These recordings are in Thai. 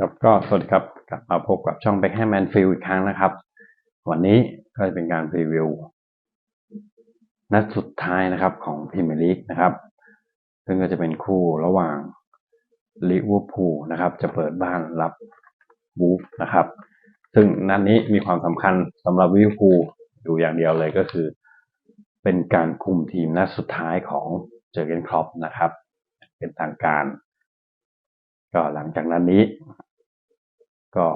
ครับก็สวัสดีครับกลับมาพบกับช่อง Beckham and Field อีกครั้งนะครับ วันนี้ก็จะเป็นการรีวิว นัดสุดท้ายนะครับของพรีเมียร์ลีกนะครับ ซึ่งก็จะเป็นคู่ระหว่างลิเวอร์พูลนะครับ จะเปิดบ้านรับบูฟนะครับ ซึ่งนัดนี้มีความสำคัญสำหรับลิเวอร์พูลอยู่อย่างเดียวเลยก็คือ เป็นการคุมทีมนัดสุดท้ายของเจอร์เกนครอปนะครับ เป็นทางการก็หลังจากนั้นนี้ ก็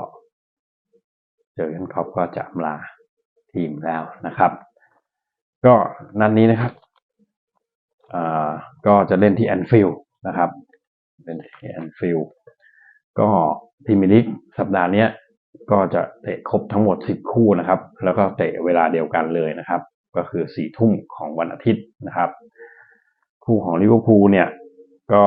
เจอกันครอปก็จะลาทีมแล้วนะครับ ก็นัดนนี้นะครับอ่าก็จะเล่นที่แอนฟิลด์นะครับเล่นที่แอนฟิลด์ก็พรีมอีกสัปดาห์นี้ก็จะเตะครบทั้งหมด 10 คู่นะครับ แล้วก็เตะเวลาเดียวกันเลยนะครับ ก็คือ4ทุ่มของวันอาทิตย์นะครับ คู่ของลิเวอร์พูลเนี่ยก็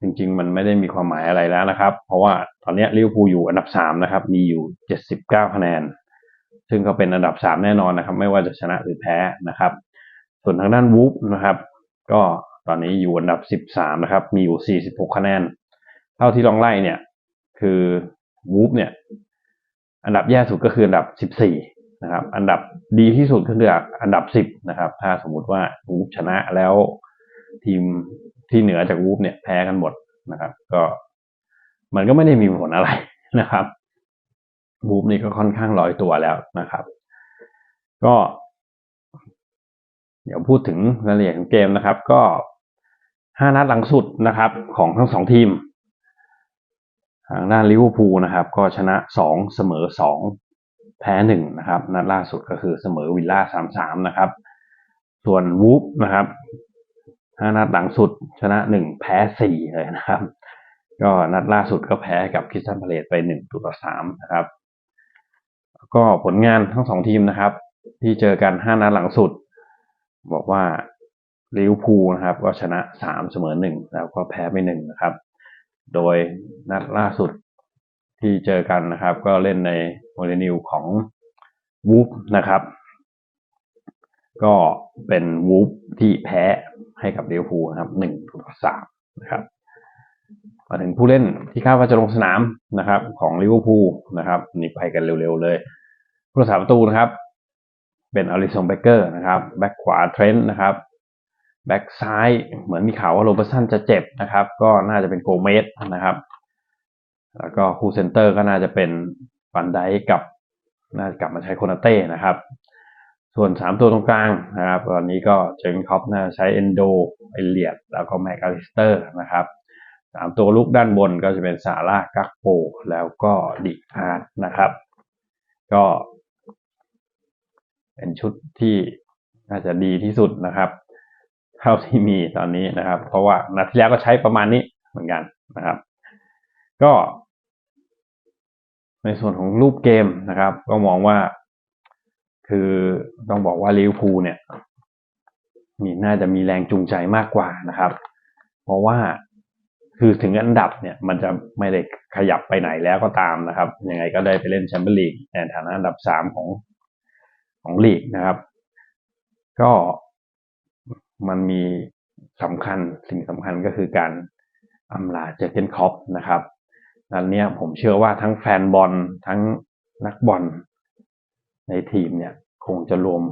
จริงๆ มันไม่ได้มีความหมายอะไรแล้วนะครับ เพราะว่าตอนนี้ลิเวอร์พูลอยู่อันดับสามนะครับ มีอยู่79คะแนน ซึ่งก็เป็นอันดับสามแน่นอนนะครับ ไม่ว่าจะชนะหรือแพ้นะครับ ส่วนทางด้านวูฟนะครับ ก็ตอนนี้อยู่อันดับ13นะครับ มีอยู่46คะแนน เท่าที่ลองไล่เนี่ย คือวูฟเนี่ย อันดับแย่สุดก็คืออันดับ14นะครับ อันดับดีที่สุดก็คืออันดับ10นะครับ ถ้าสมมุติว่าวูฟชนะแล้วทีม ที่เหนือจากวูฟเนี่ยแพ้กันหมดนะครับ ก็มันก็ไม่ได้มีผลอะไรนะครับวูฟนี่ก็ค่อนข้างลอยตัวแล้วนะครับ ก็ เดี๋ยวพูดถึงรายละเอียดของเกมนะครับ ก็ห้านัดหลังสุดนะครับ ของทั้งสองทีมทางด้านลิเวอร์พูลนะครับ ก็ชนะสองเสมอสองแพ้หนึ่งนะครับ นัดล่าสุดก็คือเสมอวิลล่าสามสามนะครับ ส่วนวูฟนะครับ ห้านัดหลังสุดชนะหนึ่งแพ้สี่เลยนะครับ ก็นัดล่าสุดก็แพ้กับคริสตันพาเลตไปหนึ่งต่อสามนะครับ ก็ผลงานทั้งสองทีมนะครับ ที่เจอกันห้านัดหลังสุด บอกว่าลิวพูนะครับ ก็ชนะสามเสมอหนึ่งแล้วก็แพ้ไปหนึ่งนะครับ โดยนัดล่าสุดที่เจอกันนะครับ ก็เล่นในโมเดนิวของวูฟนะครับ ก็เป็นวูฟที่แพ้ให้กับลิเวอร์พูลนะครับหนึ่งต่อสามนะครับมาถึงผู้เล่นที่คาดว่าจะลงสนามนะครับ ของลิเวอร์พูลนะครับนี่ไปกันเร็วๆเลย ผู้รักษาประตูนะครับ เป็นอลิซงเบเกอร์นะครับแบ็กขวาเทรนต์นะครับแบ็กซ้ายเหมือนมีข่าวว่าโรเบร์สันจะเจ็บนะครับ ก็น่าจะเป็นโกเมสนะครับ แล้วก็คู่เซนเตอร์ก็น่าจะเป็นฟันไดกับน่าจะกลับมาใช้โคนาเต้นะครับ ส่วนสามตัวตรงกลางนะครับ ตอนนี้ก็เจงคอปน่าใช้เอนโดเอเลียดแล้วก็แมกอลิสเตอร์นะครับสามตัวลุกด้านบนก็จะเป็นซาร่ากักโป แล้วก็ดิอาร์ตนะครับ ก็เป็นชุดที่น่าจะดีที่สุดนะครับ เท่าที่มีตอนนี้นะครับ เพราะว่านัดที่แล้วก็ใช้ประมาณนี้เหมือนกันนะครับ ก็ ในส่วนของรูปเกมนะครับ ก็มองว่า คือต้องบอกว่าลิเวอร์พูลเนี่ยมีน่าจะมีแรงจูงใจมากกว่านะครับ เพราะว่าคือถึงอันดับเนี่ยมันจะไม่ได้ขยับไปไหนแล้วก็ตามนะครับยังไงก็ได้ไปเล่นแชมเปี้ยนลีกในฐานะอันดับสามของของลีกนะครับ ก็มันมีสำคัญสิ่งสำคัญก็คือการอำลาเจเกนคอปนะครับนั้นเนี้ยผมเชื่อว่าทั้งแฟนบอลทั้งนักบอล ในทีมเนี่ยคงจะรวม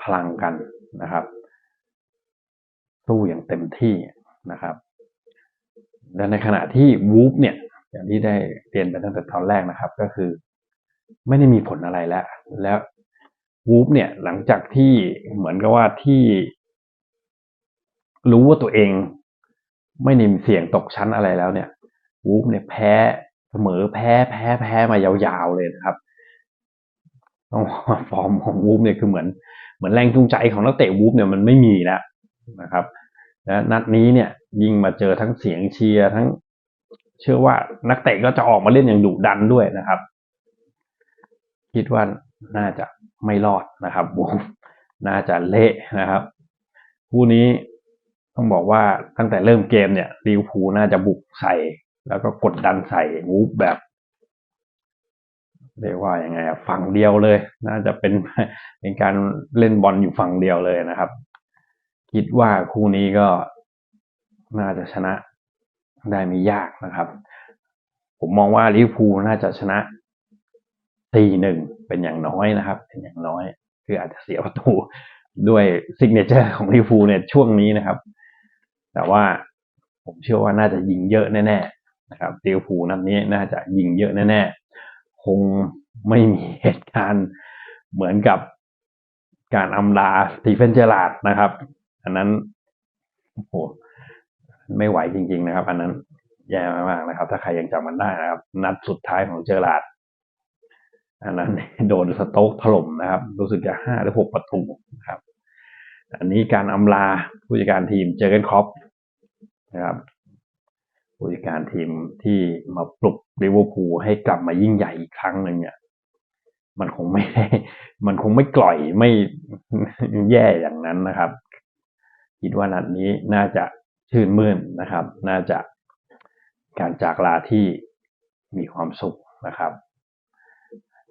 พลังกันนะครับ สู้อย่างเต็มที่นะครับ และในขณะที่วูฟเนี่ยอย่างที่ได้เรียนไปตั้งแต่ตอนแรกนะครับ ก็คือ ไม่ได้มีผลอะไรแล้ว แล้ววูฟเนี่ยหลังจากที่เหมือนกับว่าที่รู้ว่าตัวเองไม่ได้มีเสี่ยงตกชั้นอะไรแล้วเนี่ยวูฟเนี่ยแพ้เสมอแพ้แพ้แพ้มายาวๆเลยนะครับ ต้องฟอร์มของวูฟเนี่ยคือเหมือนเหมือนแรงจูงใจของนักเตะวูฟเนี่ยมันไม่มีแล้วนะครับและนัดนี้เนี่ยยิงมาเจอทั้งเสียงเชียร์ทั้ง เชื่อว่านักเตะก็จะออกมาเล่นอย่างดุดันด้วยนะครับ คิดว่าน่าจะไม่รอดนะครับวูฟน่าจะเละนะครับคู่นี้ต้องบอกว่าตั้งแต่เริ่มเกมเนี่ยลิวพูน่าจะบุกใส่ แล้วก็กดดันใส่วูฟแบบ เรียกว่ายังไงฝั่งเดียวเลย น่าจะเป็นเป็นการเล่นบอลอยู่ฝั่งเดียวเลยนะครับ คิดว่าคู่นี้ก็น่าจะชนะได้ไม่ยากนะครับ ผมมองว่าลิเวอร์พูลน่าจะชนะตีหนึ่งเป็นอย่างน้อยนะครับ เป็นอย่างน้อย คืออาจจะเสียประตูด้วยซิกเนเจอร์ของลิเวอร์พูลเนี่ยช่วงนี้นะครับ แต่ว่าผมเชื่อว่าน่าจะยิงเยอะแน่ๆนะครับลิเวอร์พูลนัดนี้น่าจะยิงเยอะแน่ๆ คงไม่มีเหตุการณ์เหมือนกับการอำลาสตีเฟนเจอราดนะครับ อันนั้นโอ้โหไม่ไหวจริง ๆ นะครับ อันนั้นแย่มากๆนะครับ ถ้าใครยังจำมันได้นะครับ นัดสุดท้ายของเจอราดอันนั้นโดนสโต๊กถล่มนะครับ รู้สึกจะห้าหรือหกประตูนะครับ อันนี้การอำลาผู้จัดการทีมเจอเกนคอปนะครับ ผู้จัดการทีมที่มาปลุกลิเวอร์พูลให้กลับมายิ่งใหญ่อีกครั้งหนึ่งเนี่ย มันคงไม่มันคงไม่กล่อยไม่แย่อย่างนั้นนะครับ คิดว่านัดนี้น่าจะชื่นมื่นนะครับ น่าจะการจากลาที่มีความสุขนะครับ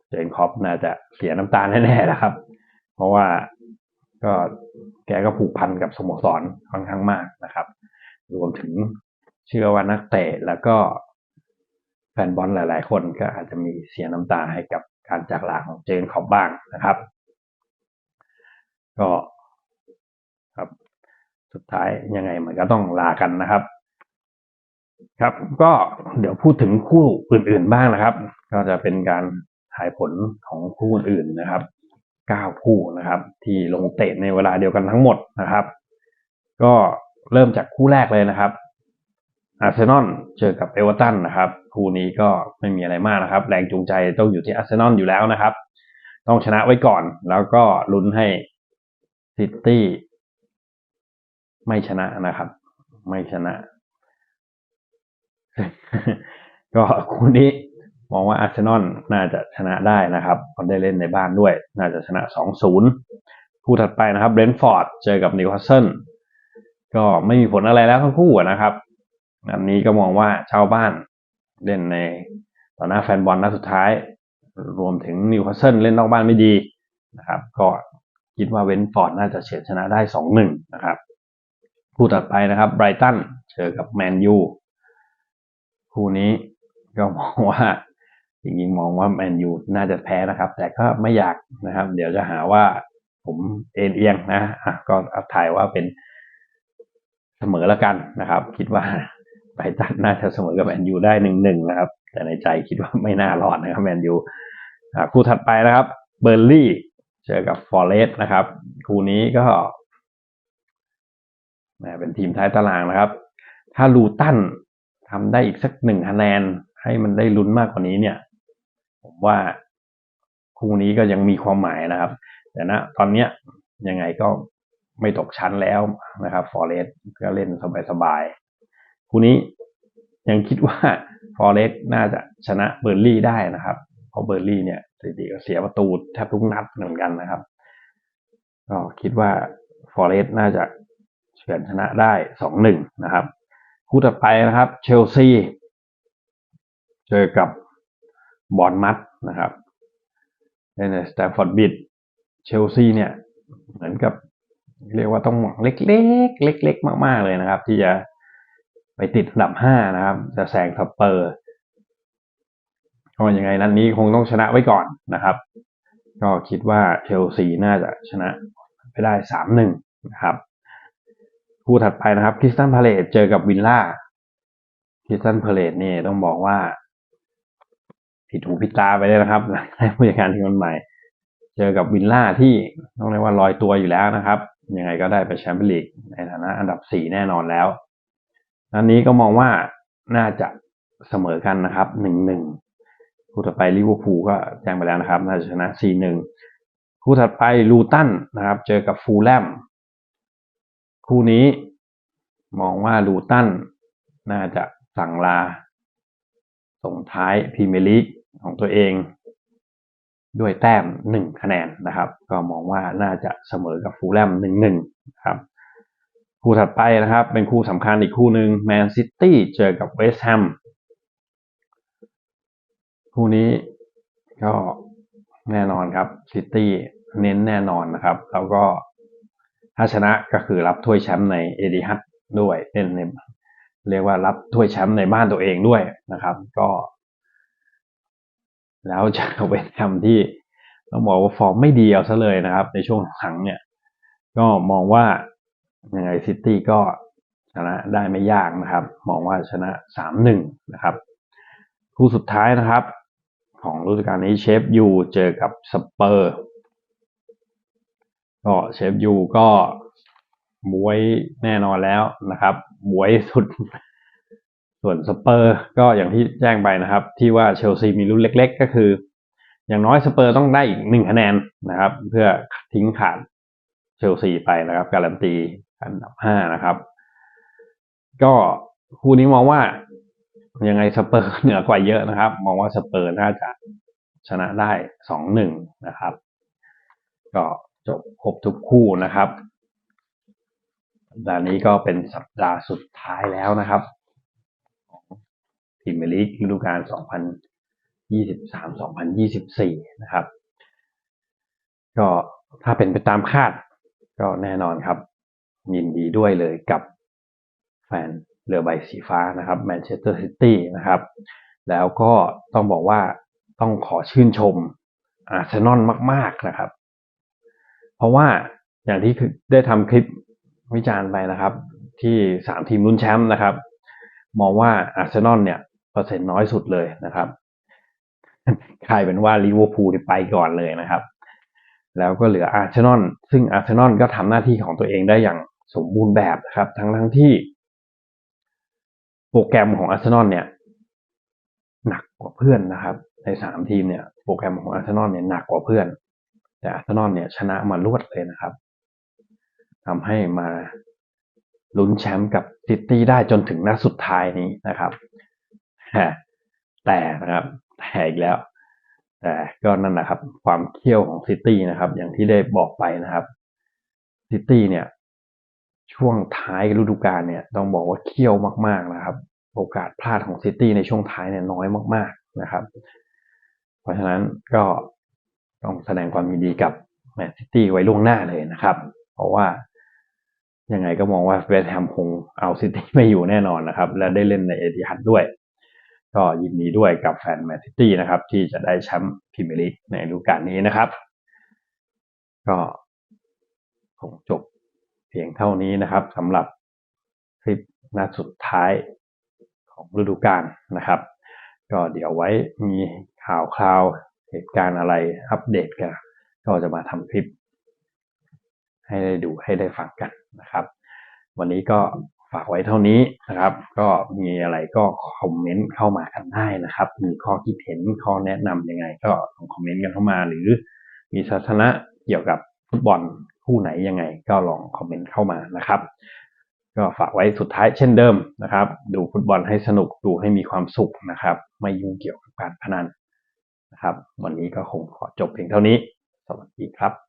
เจนคอปน่าจะเสียน้ำตาแน่ๆนะครับ เพราะว่าก็แกก็ผูกพันกับสโมสรค่อนข้างมากนะครับ รวมถึง เชื่อว่านักเตะแล้วก็แฟนบอลหลาย ๆ คนก็อาจจะมีเสียน้ำตาให้กับการจากลาของเจนคอปบ้างนะครับ ก็ครับสุดท้ายยังไงมันก็ต้องลากันนะครับ ครับ ก็เดี๋ยวพูดถึงคู่อื่น ๆ บ้างนะครับ ก็จะเป็นการถ่ายผลของคู่อื่นๆนะครับเก้าคู่นะครับ ที่ลงเตะในเวลาเดียวกันทั้งหมดนะครับ ก็เริ่มจากคู่แรกเลยนะครับ อาร์เซนอลเจอกับเอเวอร์ตันนะครับคู่นี้ก็ไม่มีอะไรมากนะครับ แรงจูงใจต้องอยู่ที่อาร์เซนอลอยู่แล้วนะครับ ต้องชนะไว้ก่อน แล้วก็ลุ้นให้ซิตี้ไม่ชนะนะครับ ไม่ชนะ ก็คู่นี้มองว่าอาร์เซนอลน่าจะชนะได้นะครับเขาได้เล่นในบ้านด้วย น่าจะชนะ 2-0คู่ถัดไปนะครับเบรนท์ฟอร์ดเจอกับนิวคาสเซิลก็ไม่มีผลอะไรแล้วทั้งคู่นะครับ อันนี้ก็มองว่าชาวบ้านเล่นในต่อหน้าแฟนบอลนัดสุดท้าย รวมถึงนิวคาสเซิลเล่นนอกบ้านไม่ดีนะครับ ก็คิดว่าเวนฟอร์ดน่าจะเฉือนชนะได้2-1นะครับคู่ต่อไปนะครับไบรตันเจอกับแมนยูคู่นี้ก็มองว่าจริงๆมองว่าแมนยูน่าจะแพ้นะครับ แต่ก็ไม่อยากนะครับ เดี๋ยวจะหาว่าผมเอ็นเอียงนะอะก็ถ่ายว่าเป็นเสมอแล้วกันนะครับ คิดว่า ไบรตันน่าจะเสมอกับแมนยูได้หนึ่งหนึ่งนะครับ แต่ในใจคิดว่าไม่น่ารอดนะครับแมนยูคู่ถัดไปนะครับ เบอร์ลี่เจอกับฟอร์เรสต์นะครับ คู่นี้ก็เป็นทีมท้ายตารางนะครับ ถ้าลูตันทำได้อีกสักหนึ่งคะแนนให้มันได้ลุ้นมากกว่านี้เนี่ย ผมว่าคู่นี้ก็ยังมีความหมายนะครับ แต่นะตอนเนี้ยยังไงก็ไม่ตกชั้นแล้วนะครับฟอร์เรสก็เล่นสบายๆ คู่นี้ยังคิดว่าฟอร์เรสน่าจะชนะเบอร์ลี่ได้นะครับ เพราะเบอร์ลี่เนี่ยสถิติก็เสียประตูแทบทุกนัดเหมือนกันนะครับก็คิดว่าฟอร์เรสน่าจะเฉือนชนะได้สองหนึ่งนะครับ คู่ต่อไปนะครับเชลซีเจอกับบอลมัดนะครับในสแตมฟอร์ดบิดเชลซีเนี่ยเหมือนกับเรียกว่าต้องหวังเล็กๆ เล็ก ๆ มาก ๆ เลยนะครับ ที่จะ ไปติดอันดับห้านะครับ จะแซงทัปเปอร์ก็ยังไงนั้นนี้คงต้องชนะไว้ก่อนนะครับ ก็คิดว่าเชลซีน่าจะชนะไปได้สามหนึ่งนะครับคู่ถัดไปนะครับคริสตันพาเลตเจอกับวินล่าคริสตันพาเลตนี่ต้องบอกว่า ผิดหูผิดตาไปเลยนะครับให้ผู้จัดการทีมใหม่ เจอกับวินล่าที่ต้องเรียกว่าลอยตัวอยู่แล้วนะครับ ยังไงก็ได้ไปแชมเปี้ยนลีกในฐานะอันดับสี่แน่นอนแล้ว อันนี้ก็มองว่าน่าจะเสมอกันนะครับหนึ่งหนึ่งคู่ถัดไปลิเวอร์พูลก็แจ้งไปแล้วนะครับ น่าจะชนะสี่หนึ่งคู่ถัดไปลูตันนะครับ เจอกับฟูลแลมคู่นี้มองว่าลูตันน่าจะสั่งลา ส่งท้ายพรีเมียร์ลีกของตัวเอง ด้วยแต้มหนึ่งคะแนนนะครับ ก็มองว่าน่าจะเสมอกับฟูลแลมหนึ่งหนึ่งครับ คู่ถัดไปนะครับ เป็นคู่สำคัญอีกคู่หนึ่งแมนซิตี้เจอกับเวสต์แฮมคู่นี้ก็แน่นอนครับซิตี้เน้นแน่นอนนะครับ แล้วก็ถ้าชนะก็คือรับถ้วยแชมป์ในเอดิฮัตด้วยเล่นในเรียกว่ารับถ้วยแชมป์ในบ้านตัวเองด้วยนะครับ ก็ แล้วเจอเวสต์แฮมที่ต้องบอกว่าฟอร์มไม่ดีเอาซะเลยนะครับ ในช่วงหลังเนี่ย ก็มองว่า ยังไงซิตี้ก็ชนะได้ไม่ยากนะครับ มองว่าชนะสามหนึ่งนะครับ คู่สุดท้ายนะครับ ของฤดูกาลนี้เชฟยูเจอกับสเปอร์ก็เชฟยูก็บวยแน่นอนแล้วนะครับบวยสุด ส่วนสเปอร์ ก็อย่างที่แจ้งไปนะครับ ที่ว่าเชลซีมีลุ้นเล็ก ๆ ก็คือ อย่างน้อยสเปอร์ต้องได้อีกหนึ่งคะแนนนะครับ เพื่อทิ้งขาดเชลซีไปนะครับ การันตี อันดับห้านะครับ ก็คู่นี้มองว่ายังไงสเปอร์เหนือกว่าเยอะนะครับ มองว่าสเปอร์น่าจะชนะได้สองหนึ่งนะครับ ก็จบครบทุกคู่นะครับสัปดาห์นี้ก็เป็นสัปดาห์สุดท้ายแล้วนะครับของพรีเมลีกฤดูกาล 2023-2024 นะครับ ก็ถ้าเป็นไปตามคาดก็แน่นอนครับ ยินดีด้วยเลยกับแฟนเรือใบสีฟ้านะครับแมนเชสเตอร์ซิตี้นะครับ แล้วก็ต้องบอกว่าต้องขอชื่นชมอาร์เซนอลมาก ๆนะครับ เพราะว่าอย่างที่ได้ทำคลิปวิจารณ์ไปนะครับ ที่สามทีมลุ้นแชมป์นะครับ มองว่าอาร์เซนอลเนี่ยเปอร์เซ็นต์น้อยสุดเลยนะครับกลายเป็นว่าลิเวอร์พูลไปก่อนเลยนะครับ แล้วก็เหลืออาร์เซนอลซึ่งอาร์เซนอลก็ทำหน้าที่ของตัวเองได้อย่าง สมบูรณ์แบบนะครับ ทั้งทั้งที่โปรแกรมของอาร์เซนอลเนี่ย หนักกว่าเพื่อนนะครับ ในสามทีมเนี่ยโปรแกรมของอาร์เซนอลเนี่ยหนักกว่าเพื่อน แต่อาร์เซนอลเนี่ยชนะมารวดเลยนะครับทำให้มาลุ้นแชมป์กับซิตี้ได้จนถึงนัดสุดท้ายนี้นะครับแต่นะครับแต่อีกแล้ว แต่ก็นั่นแหละครับ ความเขี้ยวของซิตี้นะครับ อย่างที่ได้บอกไปนะครับซิตี้เนี่ย ช่วงท้ายฤดูกาลเนี่ยต้องบอกว่าเขี้ยวมากๆนะครับ โอกาสพลาดของซิตี้ในช่วงท้ายเนี่ยน้อยมากๆนะครับ เพราะฉะนั้นก็ต้องแสดงความยินดีกับแมนซิตี้ไว้ล่วงหน้าเลยนะครับ เพราะว่ายังไงก็มองว่าเวสต์แฮมคงเอาซิตี้ไม่อยู่แน่นอนนะครับ และได้เล่นในเอติฮัดด้วย ก็ยินดีด้วยกับแฟนแมนซิตี้นะครับ ที่จะได้แชมป์พรีเมียร์ลีกในฤดูกาลนี้นะครับ ก็คงจบ เพียงเท่านี้นะครับสำหรับคลิปนัดสุดท้ายของฤดูกาลนะครับ ก็เดี๋ยวไว้มีข่าวคราวเหตุการณ์อะไรอัปเดตกันก็จะมาทำคลิป ให้ได้ดูให้ได้ฟังกันนะครับ วันนี้ก็ฝากไว้เท่านี้นะครับ ก็มีอะไรก็คอมเมนต์เข้ามากันได้นะครับ มีข้อคิดเห็นข้อแนะนำยังไง ก็ลองคอมเมนต์กันเข้ามา หรือมีศาสนะเกี่ยวกับฟุตบอล คู่ไหนยังไง ก็ลองคอมเมนต์เข้ามานะครับ ก็ฝากไว้สุดท้ายเช่นเดิมนะครับ ดูฟุตบอลให้สนุกดูให้มีความสุขนะครับ ไม่ยุ่งเกี่ยวกับการพนันนะครับ วันนี้ก็คงขอจบเพียงเท่านี้ สวัสดีครับ